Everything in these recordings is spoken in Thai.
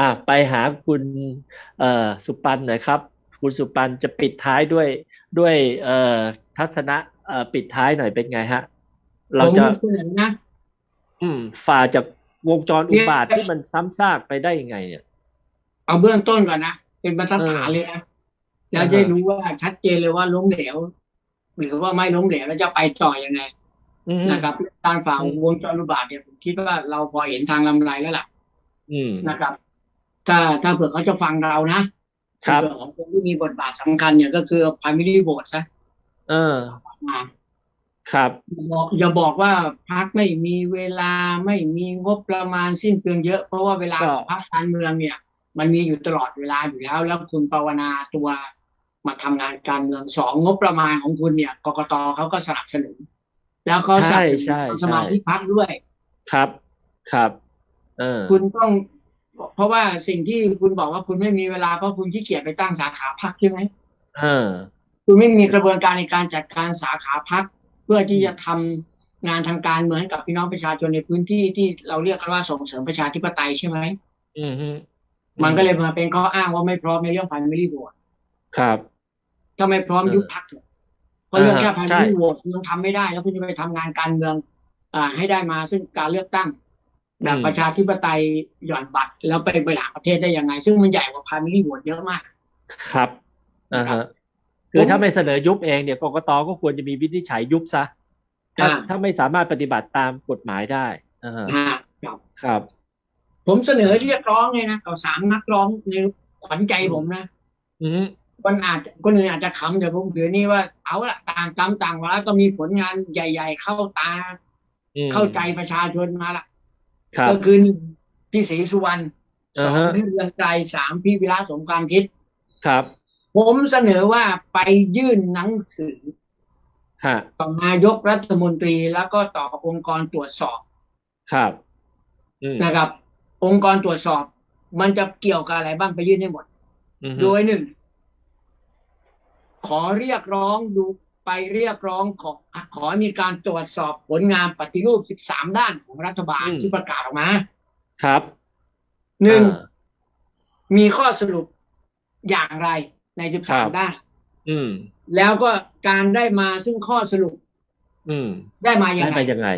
อะไปหาคุณเอ่อสุปันหน่อยครับ คุณสุปันจะปิดท้ายด้วยด้วยเอ่อทัศนะเอ่อปิดท้ายหน่อยเป็นไงฮะ เราผมจะเสนอนะอืมฝ่าจากวงจรอุบาทที่มันซ้ำซากไปได้ยังไงเนี่ย เอาเบื้องต้นก่อนนะ เป็นบรรทัดฐานเลยนะแล้วจะรู้ว่าชัดเจนเลยว่าล้มเหลวหรือว่าไม่ล้มเหลวแล้วจะไปต่อยังไงอืมนะครับการฝ่าอืมวงจรอุบาทเนี่ยผมคิดว่าเราพอเห็นทางลำไรแล้วล่ะอืมนะครับ ถ้าถ้าเผื่อเขาจะฟังเรานะครับในส่วนของคนที่มีบทบาทสำคัญเนี่ยก็คือ primary vote ซะเออมาครับบอกอย่าบอกว่าพักไม่มีเวลาไม่มีงบประมาณสิ้นเปลืองเยอะ เพราะว่าเวลาก็ของพักการเมืองเนี่ย มันมีอยู่ตลอดเวลาอยู่แล้ว แล้วคุณปรวนาตัวมาทำงานการเมืองสองงบประมาณของคุณเนี่ยกกตเขาก็สนับสนุน แล้วเขาสนัใช่บสนุนใช่สมาชิกพักด้วย ครับครับ เออ คุณต้อง เพราะว่าสิ่งที่คุณบอกว่าคุณไม่มีเวลาเพราะคุณขี้เกียจไปตั้งสาขาพักใช่ไหมเออ คุณไม่มีกระบวนการในการจัดการสาขาพัก เพื่อที่จะทำงานทางการเมืองให้กับพี่น้องประชาชนในพื้นที่ที่เราเรียกกันว่าส่งเสริมประชาธิปไตยใช่ไหมอืมฮึมันก็เลยมาเป็นข้ออ้างว่าไม่พร้อมในเรื่องพันมิลลิโหวตครับถ้าไม่พร้อมเออยุบพักเถอะเพราะเรื่องแค่อ่าพันใช่มิลลิโหวตคุณยังทำไม่ได้ แล้วคุณจะไปทำงานการเมือง อ่า ให้ได้มาซึ่งการเลือกตั้ง แบบประชาธิปไตยหย่อนบัตรแล้วไปบริหารประเทศได้ยังไง ซึ่งมันใหญ่กว่าพันมิลลิโหวตเยอะมาก ครับอ่าฮะคือถ้าไม่เสนอยุบเองเนี่ยกกตก็ควรจะมีวินิจฉัยยุบซะถ้าอ่าถ้าไม่สามารถปฏิบัติตามกฎหมายได้อ่าฮะนะฮะครับครับ ผมเสนอเรียกร้องเลยนะต่อสามนักร้องในขวัญใจผมนะอืมคนอาจจะคนอื่นอาจจะขำเดี๋ยวผมเดี๋ยวนี้ว่าเอาละต่างกรรมต่างวาระต้องมีผลงานใหญ่ ๆ เข้าตาอืมเข้าใจประชาชนมาละครับ ก็คือหนึ่งพี่ศรีสุวรรณสองอ่าฮะพี่เรืองไกรสามพี่วิระสมความคิด ครับ ผมเสนอว่าไปยื่นหนังสือฮะต่อนายกรัฐมนตรีแล้วก็ต่อองค์กรตรวจสอบ ครับอืมนะครับ องค์กรตรวจสอบ มันจะเกี่ยวกับอะไรบ้างไปยื่นให้หมดอืมโดยหนึ่ง ขอเรียกร้องดู ไปเรียกร้องขอขอมีการตรวจสอบผลงานปฏิรูป 13 ด้านของรัฐบาลที่ประกาศออกมา ครับหนึ่งอ่ามีข้อสรุปอย่างไรในครับ13 ด้านอืมแล้วก็การได้มาซึ่งข้อสรุปอืมได้มาอย่างได้ไรไปยังไง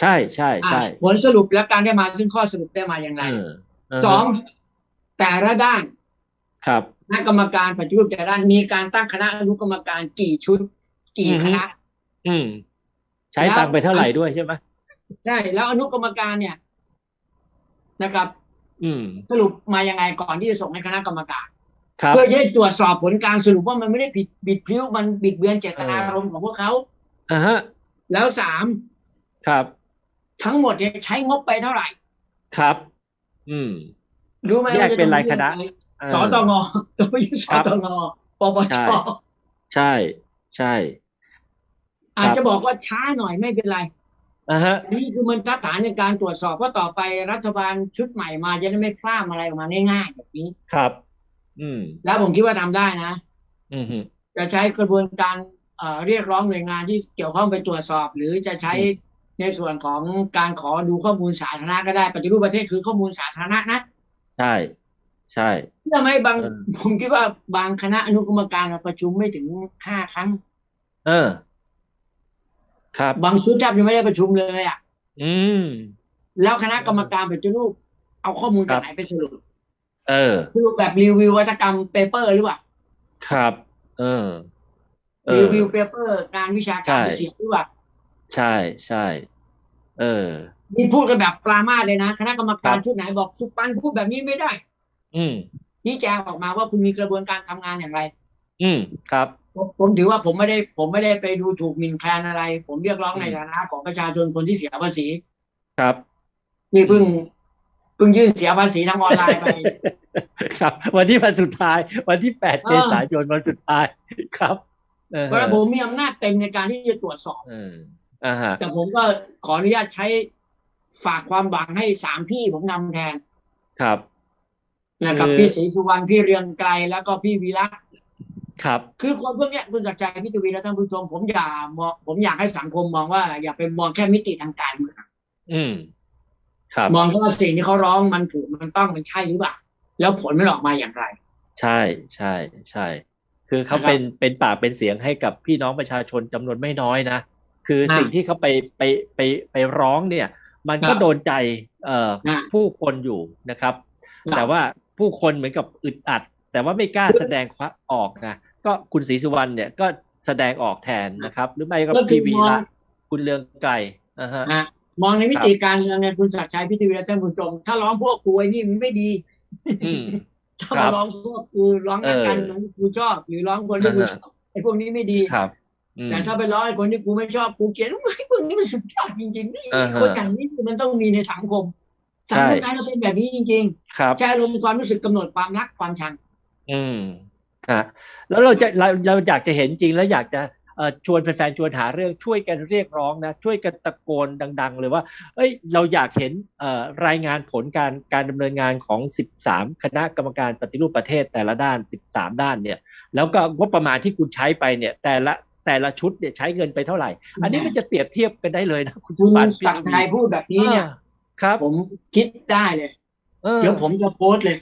ใช่ใช่ใช่อ่าผลสรุปและการได้มาซึ่งข้อสรุปได้มาอย่างไรเออาฮะสองแต่ละด้าน ครับคณะกรรมการปฏิรูปแต่ละด้านมีการตั้งคณะอนุกรรมการกี่ชุด กี่อือฮึคณะอืม ใช้ตังค์ไปเท่าไหร่ด้วยใช่ไหมใช่ แล้วอนุกรรมการเนี่ยนะครับ อืม สรุปมายังไงก่อนที่จะส่งให้คณะกรรมการครับเพื่อจะให้ตรวจสอบผลการสรุปว่ามันไม่ได้ผิดบิดพลิ้วมันบิดเบือนเจตนารมณ์ของพวกเขาอ่าฮะ แล้วสามครับ ทั้งหมดเนี่ยใช้งบไปเท่าไหร่ ครับ อืม รู้ไหมแยกเป็นรายคณะเออสตงก็ไม่ใช่สครับตงปปใช่ชใช่ ใช่ อาจจะบอกว่าช้าหน่อยไม่เป็นไรอ่าฮะนี่คือมันทัดฐานในการตรวจสอบว่าต่อไปรัฐบาลชุดใหม่มาจะได้ไม่พลาดอะไรออกมาง่ายๆแบบนี้ครับ อืม แล้วผมคิดว่าทำได้นะ อืมฮึจะใช้กระบวนการเอ่อเรียกร้องหน่วยงานที่เกี่ยวข้องไปตรวจสอบ หรือจะใช้ในส่วนของการขอดูข้อมูลสาธารณะก็ได้ปฏิรูปประเทศคือข้อมูลสาธารณะนะใช่ใช่เพื่อไม่ให้บางเออผมคิดว่าบางคณะอนุกรรมการมาประชุมไม่ถึงห้าครั้ง เออ ครับ บางชุดแทบยังไม่ได้ประชุมเลยอะ อืม แล้วคณะกรรมการปฏิรูป เอาข้อมูลครัจากบไหนไปสรุป เออสรุปแบบรีวิววัตกรรมเปเปอร์หรือเปล่า ครับ เออเอรีอวิวเปเปอร์งานวิชาการใช่เสียงหรือเปล่า ใช่ใช่ เออ นี่พูดกันแบบปรามาสเลยนะ คณะกรรมการครับชุดไหนบอกสุปันพูดแบบนี้ไม่ได้ อืมชี้แจงออกมาว่าคุณมีกระบวนการทำงานอย่างไร อืม ครับผมผมถือว่าผมไม่ได้ ผมไม่ได้ไปดูถูกหมิ่นแคลนอะไร ผมเรียกร้องอืมในฐานะของประชาชนคนที่เสียภาษี ครับ นี่เพิ่งเพิ่งยื่นเสียภาษีทางออนไลน์ไป ครับ วันที่วันสุดท้าย วันที่แปดเออเมษายนวันสุดท้ายครับเออเพราะฉะนั้นผมมีอำนาจเต็มในการที่จะตรวจสอบเอออ่าฮะแต่ผมก็ขออนุญาตใช้ฝากความหวังให้สามพี่ผมนำแทน ครับ นะครับคือพี่ศรีสุวรรณพี่เรืองไกรแล้วก็พี่วีระ ครับ คือคนพวกเนี้ยคุณจักรชัยพี่ทวีและท่านผู้ชมผมอย่ามองผมอยากให้สังคมมองว่า อย่าไปมองแค่มิติทางการเมืองอืมครับมองแค่ว่าสิ่งที่เขาร้องมันถูกมันต้องมันใช่หรือเปล่าแล้วผลมันออกมาอย่างไร ใช่ใช่ใช่ คือเขานะครับเป็นเป็นปากเป็นเสียงให้กับพี่น้องประชาชนจำนวนไม่น้อยนะคืออ่าสิ่งที่เขาไปไปไปไปร้องเนี่ย มันก็ครับโดนใจเอ่ออ่าผู้คนอยู่นะครับครับ แต่ว่าผู้คนเหมือนกับอึดอัด แต่ว่าไม่กล้าแสดงความออกนะ ก็คุณศรีสุวรรณเนี่ยก็แสดงออกแทนนะครับ หรือไม่ก็ก็คือพี่วีมองระคุณเลืองไกลอ่าฮะนะมองในมิติการเมืองเนี่ยคุณศักดิ์ชัยพิทวีและท่านผู้ชม ถ้าร้องพวกกูไอ้นี่มันไม่ดีอืมถ้าครัมาบร้องพวกกูร้องนักการเมืองที่กูชอบ หรือร้องคนที่กูอ่าฮะชอบไอ้พวกนี้ไม่ดีครับอืมแต่ถ้าไปร้องไอ้คนที่กูไม่ชอบกูเกลียดไอ้พวกนี้มันสุดยอดจริงๆนี่อ่าฮะคนอย่างนี้มันต้องมีในสังคมใช่สังคมไทยเราเป็นแบบนี้จริงครับๆใช้อารมณ์ความรู้สึกกำหนดความรักความชัง อืม ฮะแล้วเราจะเราเราอยากจะเห็นจริงแล้วอยากจะเอ่อชวนแฟนๆชวนหาเรื่องช่วยกันเรียกร้องนะช่วยกันตะโกนดัง ๆ เลยว่าเอ้ยเราอยากเห็นเอ่อรายงานผลการการดำเนินงานของ 13 คณะกรรมการปฏิรูปประเทศแต่ละด้าน 13 ด้านเนี่ยแล้วก็งบประมาณที่คุณใช้ไปเนี่ยแต่ละแต่ละชุดเนี่ยใช้เงินไปเท่าไหร่ อันนี้มันจะเปรียบเทียบกันได้เลยนะคุณคุณสุปันศักดิ์ชัยพูดแบบนี้เนี่ยออครับ ผมคิดได้เลยออเดี๋ยวผมจะโพสต์เลย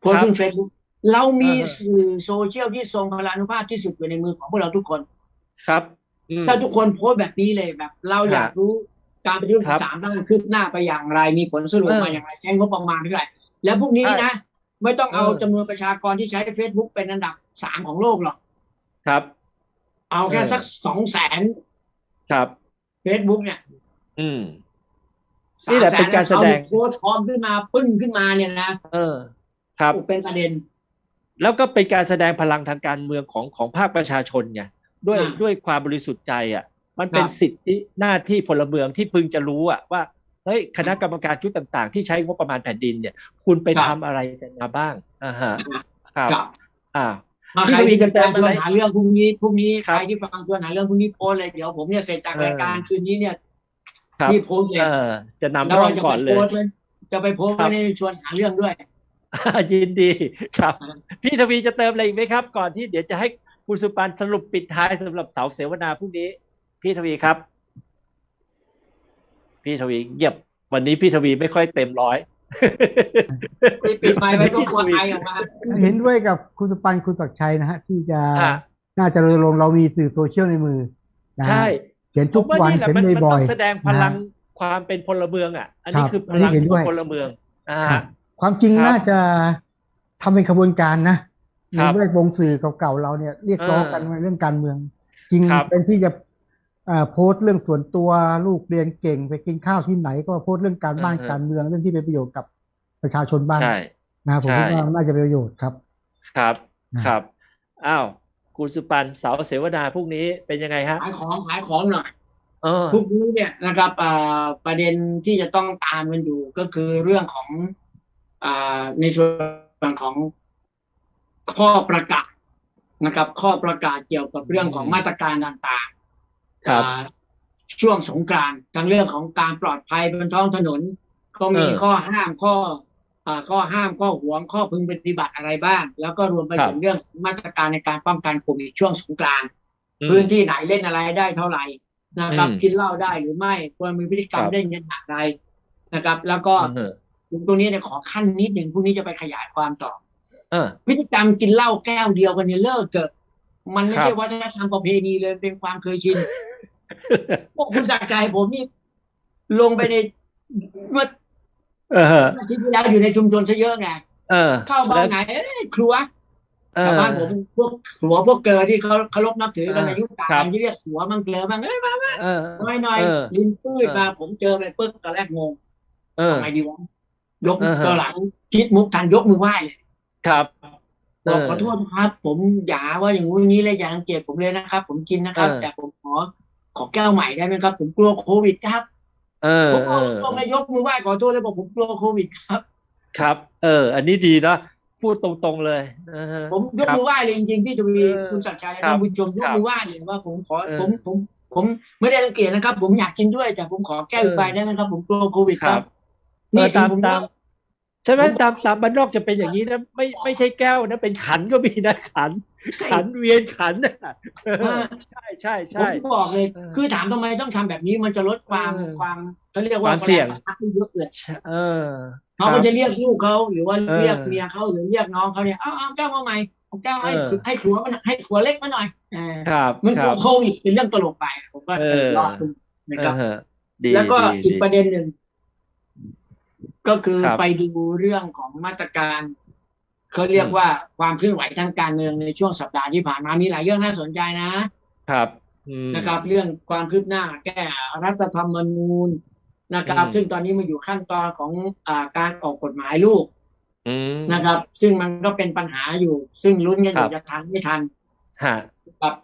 โพสต์ครับขึ้นเฟซบุ๊ก เรามีอ่าฮะสื่อโซเชียลที่ทรงพลานุภาพที่สุดอยู่ในมือของพวกเราทุกคน ครับอืมถ้าทุกคนโพสต์แบบนี้เลยแบบ เราอยากรู้การปฏิรูปครับสามด้านคืบหน้าไปอย่างไร มีผลสรุปเออมาอย่างไรใช้งบประมาณเท่าไหร่แล้วพวกนี้ใช่นะไม่ต้องเอาเออจำนวนประชากรที่ใช้ Facebook เป็นอันดับสามของโลกหรอกครับ เอาแค่เออสักสองแสนครับ Facebook เนี่ย อืมนี่แหละเป็นการแสดงโพสต์พร้อมขึ้นมาปึ้งขึ้นมาเนี่ยนะเออ ครับเป็นประเด็น แล้วก็เป็นการแสดงพลังทางการเมืองของของภาคประชาชนไงด้วยอ่าด้วยความบริสุทธิ์ใจอะ มันเป็นครับสิทธิหน้าที่พลเมืองที่พึงจะรู้อะว่าเฮ้ยคณะกรรมการชุดต่างๆ ที่ใช้งบประมาณแผ่นดินเนี่ย คุณไปครัทำบอะไรกันมาบ้างอ่าฮะครับกับอ่ามาพี่ใครทวีที่จะจะเติตามมอะไรชวนหาเรื่องพรุ่งนี้พรุ่งนี้ครัใคบรที่ฟังชวนหาเรื่องพรุ่งนี้โพสต์เลยเดี๋ยวผมเนี่ยเสร็จจากเออรายการคืนนี้เนี่ยครับที่โพสต์เลยเออจะนำแล้วร่อเรางจะก่ไปอนเลโพยสต์ไว้จะไปโพสต์ครัไว้บในชวนหาเรื่องด้วย ยินดีครับครับ พี่ทวีจะเติมอะไรอีกไหมครับ ก่อนที่เดี๋ยวจะให้คุณสุปันสรุปปิดท้ายสำหรับเสาเสวนาพรุ่งนี้ พี่ทวีครับ พี่ทวีเงียบวันนี้พี่ทวีไม่ค่อยเต็มร้อยปิดปิดไมค์ไว้ก็กลัวไอออกมาเห็นด้วยกับคุณสุปันคุณศักดิ์ชัยนะฮะที่จะอะน่าจะรณรงค์เรามีสื่อโซเชียลในมือนะฮะใช่เขียนผทุมกว่าวันนี่แหละเขียนมันมันบ่ต้ออยงแสดงพลังนะความเป็นพลเมืองอะ อันนี้ครับคือพอันนี้ลังเห็นขด้อวยงพลเมือง อ่า ครับความจริงครับน่าจะทำเป็นขบวนการนะครัในบแวดวงสื่อเก่าๆเราเนี่ยเรียกร้องเออกันในเรื่องการเมือง จริงครับเป็นที่จะเอ่อโพสต์เรื่องส่วนตัวลูกเรียนเก่งไปกินข้าวที่ไหน ก็โพสต์เรื่องการบ้านเออการเมืองเรื่องที่เป็นประโยชน์กับประชาชนบ้างใช่นะครับผมใช่คิดว่าน่าจะเป็นประโยชน์ครับ ครับนะครับอ้าวคุณสุปันเสาเสวนาพรุ่งนี้เป็นยังไงฮะขายของขายของหน่อยเออพรุ่งนี้เนี่ยนะครับอ่าประเด็นที่จะต้องตามกันอยู่ก็คือเรื่องของอ่า ในส่วนของข้อประกาศนะครับ ข้อประกาศเกี่ยวกับเรื่องของมาตรการต่างๆครับอ่าช่วงสงกรานต์ทั้งเรื่องของการปลอดภัยบนท้องถนน ก็มีเออข้อห้ามข้ออ่าข้อห้ามข้อหวงข้อพึงปฏิบัติอะไรบ้าง แล้วก็รวมไปครับถึงเรื่องมาตรการในการป้องกันโควิดช่วงสงกรานต์อืมพื้นที่ไหนเล่นอะไรได้เท่าไหร่นะครับอืมกินเหล้าได้หรือไม่ควรมีพฤติกรรมครับเล่นกันอย่างไรนะครับ แล้วก็เออ ตรงนี้เนี่ยขอขั้นนิดหนึ่งพรุ่งนี้จะไปขยายความต่อ เออพฤติกรรมกินเหล้าแก้วเดียวกันเนี่ยเลิกเกิด มันไม่ครับใช่วัฒนธรรมประเพณีเลยเป็นความเคยชินพวกคุณจากใจผมนี่ลงไปในเมื่อเอออาทิตย์ที่แล้วอยู่ในชุมชนซะเยอะไงเออเข้าบ้านไหนเอ้ยครัวเอชาวอบ้านผมพวกขัวพวกเกอที่เขาเคารพนับถือกันเออในยุคกลาครับงที่เรียกขัวมังเกลือบ้างเอ้ยมาเออหน่อยหน่อยเออลินปื้ดเออมาผมเจอไปปึ๊บตอนแรกงงเออทำไมดีวะ ยกเออตอนหลังคิดมุกทันยกมือไหว้เลยครับบอกเออขอโทษครับ ผมอย่าว่าอย่างงู้นอย่างนี้เลยอย่ารังเกียจผมเลยนะครับ ผมกินนะครับเออแต่ผมขอขอแก้วใหม่ได้ไหมครับ ผมกลัวโควิดครับเออผมเอเอาอตรงนายกมือไหว้ขอโทษเลยบอกผมกลัวโควิดครับ ครับ เออ อันนี้ดีเนาะพูดตรงๆเลยอ่าฮะผมยกครับมือไหว้เลยจริงๆพี่ทวีเออคุณศักดิ์ชัยครัท่าบนผู้ชมยกครับมือไหว้เลยว่าผมขอเออผมผม ผมไม่ได้รังเกียจนะครับ ผมอยากกินด้วยแต่ผมขอแก้วอีกใบได้ไหมครับ ผมกลัวโควิดคครัรับบเอ นี่อสิตามผมตามใช่ไหมตามตามบ้านนอกจะเป็นอย่างนี้นะไม่ไม่ใช่แก้วนะเป็นขันก็มีนะขัน ขันเวียนขันน่ะอ่าใช่ใช่ผมใช่บอกเลยเออคือถามทำไมต้องทำแบบนี้มันจะลดความเออความเขาเรียกว่าความเสี่ยงแรงประทะที่เยอะเลยเออเขาก็จะเรียกลูกเขาหรือว่าเออเรียกเมียเขาหรือเรียกน้องเขาเนี่ยเอาเอาแก้วมาใหม่เอาแก้วให้เออให้ขัวมันให้ขัวเล็กมาหน่อยเออครับมันคกลัรัวบโควิดเป็นเรื่องตลกไปผมก็เออรอดคุณนะครับเออดีแล้วก็ดีอีกดีประเด็นหนึ่ง ก็คือครับ ไปดูเรื่องของมาตรการเขาเรียกอืมว่าความเคลื่อนไหวทางการเมืองในช่วงสัปดาห์ที่ผ่านมามีหลายเรื่องน่าสนใจนะ ครับอืม นะครับเรื่องความคืบหน้าแก้รัฐธรรมนูญนะครับ อืม ซึ่งตอนนี้มาอยู่ขั้นตอนของอาการออกกฎหมายลูกอืม นะครับ ซึ่งมันก็เป็นปัญหาอยู่ ซึ่งลุ้นกันอครัยู่บ จะทันไม่ทันฮะครับ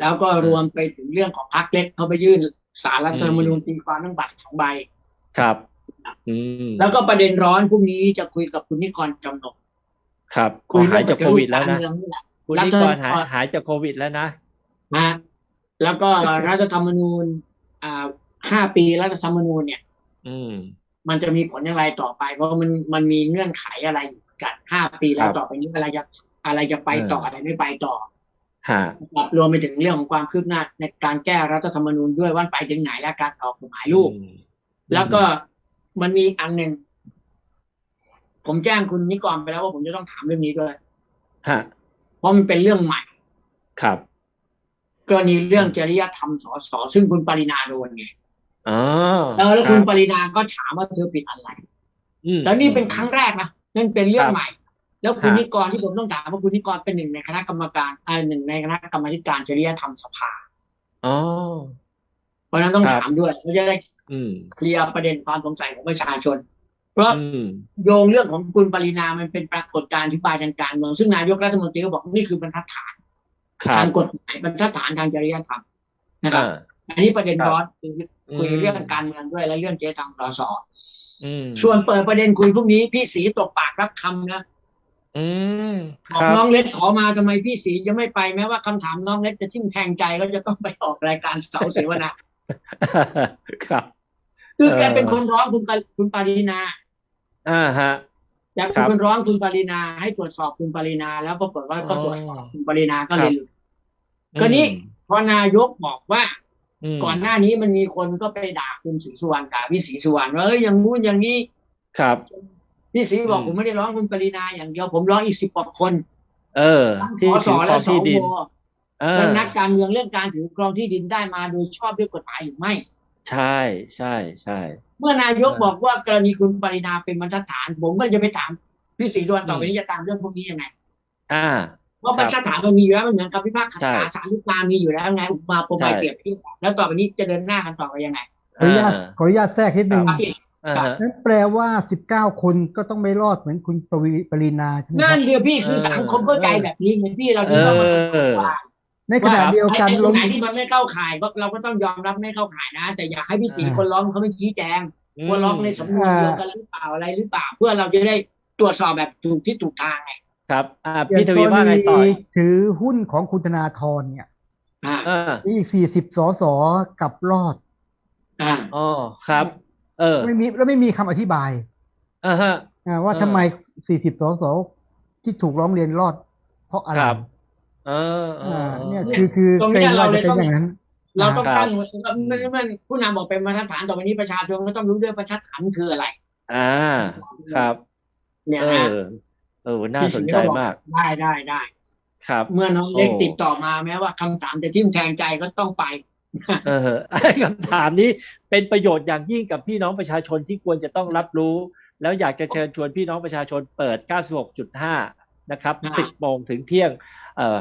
แล้วก็รวมไปถึงเรื่องของพรรคเล็กเขาไปยื่นสารรัฐธรรมนูญตีความทั้งบัตรสองใบ ครับอืม แล้วก็ประเด็นร้อนพรุ่งนี้จะคุยกับคุณนิกรจำนงครับคุยหายจากโควิดแล้วนะเรื่องนี่แหละคุณรัฐนิธรกรมรหายหายจากโควิดแล้วนะนะแล้วก็รัฐธรรมนูญ อ่าห้าปีรัฐธรรมนูญเนี่ย อืม มันจะมีผลอย่างไรต่อไป เพราะมันมันมีเงื่อนไขอะไรอยู่กันห้าปีแล้ควรับต่อไปนี้อะไรจะอะไรจะไปต่อเออออะไรไม่ไปต่อฮะนะครับรวมไปถึงเรื่องของความคืบหน้าในการแก้รัฐธรรมนูญด้วยว่าไปถึงไหนและการออกกฎหมายลูกอืมแล้วก็ มันมีอีกอันหนึ่งผมแจ้งคุณนิกรไปแล้วว่าผมจะต้องถามเรื่องนี้ด้วยฮะเพราะมันเป็นเรื่องใหม่ ครับกรณีเรื่องจริยธรรมสสซึ่งคุณปรินาโดนไงอ๋อแล้วแล้วรัคุณบปรินาก็ถามว่าเธอผิดอะไรอืมแล้วนี่เป็นครั้งแรกนะนั่นเป็นเรื่องครับใหม่ แล้วคุณฮะนิกรที่ผมต้องถามว่าคุณนิกรเป็นหนึ่งในคณะกรรมการอ่าหนึ่งในคณะกรรมาธิการจริยธรรมสภาอ๋อเพ ราะฉะนั้นต้องครับถามด้วยเราจะได้อืมเคลียร์ประเด็นความสงสัยของประชาชน เพราะอืมโยงเรื่องของคุณปรินามันเป็นปรากฏการณ์อธิบายทางการเมืองซึ่งนายกรัฐมนตรีก็บอกนี่คือบรรทัดฐานครัทาบงกฎหมายบรรทัดฐานทางจริยธรรมนะครับอ่าอันนี้ประเด็นครับร้อนคุยคุยอืมเรื่องการเมืองด้วยและเรื่องเจตธรรมสสอืมส่วนเปิดประเด็นคุยพวกนี้พี่สีตกปากรับคำนะอืมบอคกรับน้องเล็กขอมาทำไมพี่สีจะไม่ไปแม้ว่าคำถามน้องเล็กจะทิ่มแทงใจก็จะต้องไปออกรายการเสาเสวนา ครับ คือเออแกเป็นคนร้องคุณปาคุณปารินาอ่าฮะแกครัเป็นบคนร้องคุณปารินา ให้ตรวจสอบคุณปารินา แล้วปรากฏว่าก็อ๋อตรวจสอบคุณปารินาก็เลยครับหลุดก็นี่อืมพอนายกบอกว่ามก่อนหน้านี้มันมีคนก็ไปด่าคุณศรีสุวรรณด่าพี่ศรีสุวรรณว่าเอ้ยอย่างงู้นอย่างนี้ครับพี่ศรีบอกอืมผมไม่ได้ร้องคุณปรินาอย่างเดียวผมร้องอีกสิบกว่าคน เออทั้งที่สถือครและองสที่วดิน เออและนักการเมืองเรื่องการถือครองที่ดินได้มาโดยชอบด้วยกฎหมายหรือไม่ ใช่ใช่ใช่ เมื่อนายกเออบอกว่ากรณีคุณปรินาเป็นบรรทัดฐาน ผมก็จะไปถามพี่ศรีสุวรรณต่อไปอืมนี้จะตามเรื่องพวกนี้ยังไง อ่าเพราะบรรทัดฐานมันมีอยู่แล้วมันเหมือนกับพิพากษาใช่สารทุกการมีอยู่แล้วไงอุปมาโปรไมใช่เปรียบเทียบแล้วต่อไปนี้จะเดินหน้ากันต่อไปยังไงขออนุญาตขออนุญาตแทรกนิดนึงครับพี่อ่าฮะนั่นแปลว่าสิบเก้าคนก็ต้องไม่รอดเหมือนคุณปวีปรีนาใช่ไหมคนั่รันบเดียวพี่คือเออสังคมเข้าใจแบบนี้เหมือนพี่เราเอที่เรามาอว่า ในขณะเดียวกันไอ้ลตรงงไหนที่มันไม่เข้าข่ายก็เราก็ต้องยอมรับไม่เข้าข่ายนะ แต่อยากให้พี่ศรีอ่าคนร้องเขาไม่ชี้แจงว่าร้องในสำนวนเดียวกันหรือเปล่าอะไรหรือเปล่า เพื่อเราจะได้ตรวจสอบแบบถูกที่ถูกทางไงครับอ่าอย่าพี่งทกวีรว่าไงต่อณีถือหุ้นของคุณธนาธรเนี่ยอ่าอ่ามีอีกสี่สิบสสกลับรอดอ่าอ๋อครับ เออ ไม่มีแล้วไม่มีคำอธิบายอ่าฮะอ่าว่าเออทำไมสี่สิบสสที่ถูกร้องเรียนรอด เพราะอะไรครับ เออเออ่าอเนี่ยเออคือคือตรงเกรเนี้ยงเราว่าเลจะยเป็นต้องอย่างนั้น เราต้องครับตั้งไม่ไม่ผู้นำบอกเป็นมาตรฐานต่อไปนี้ประชาชนก็ต้องรู้ด้วยประชาฐานคืออะไร อ่า ครับ เนี่ยเอนะอเออน่าสนใจมาก ได้ได้ได้ครับ เมื่อน้องเล็กโอ้ติดต่อมาแม้ว่าคำถามจะทิ่มแทงใจก็ต้องไปเออคำถามนี้เป็นประโยชน์อย่างยิ่งกับพี่น้องประชาชนที่ควรจะต้องรับรู้ แล้วอยากจะเชิญชวนพี่น้องประชาชนเปิด 96.5 นะครับอ่า10โมงถึงเที่ยง เอ่อ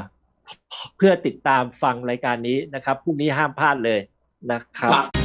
เพื่อติดตามฟังรายการนี้นะครับพรุ่งนี้ห้ามพลาดเลยนะครับครับ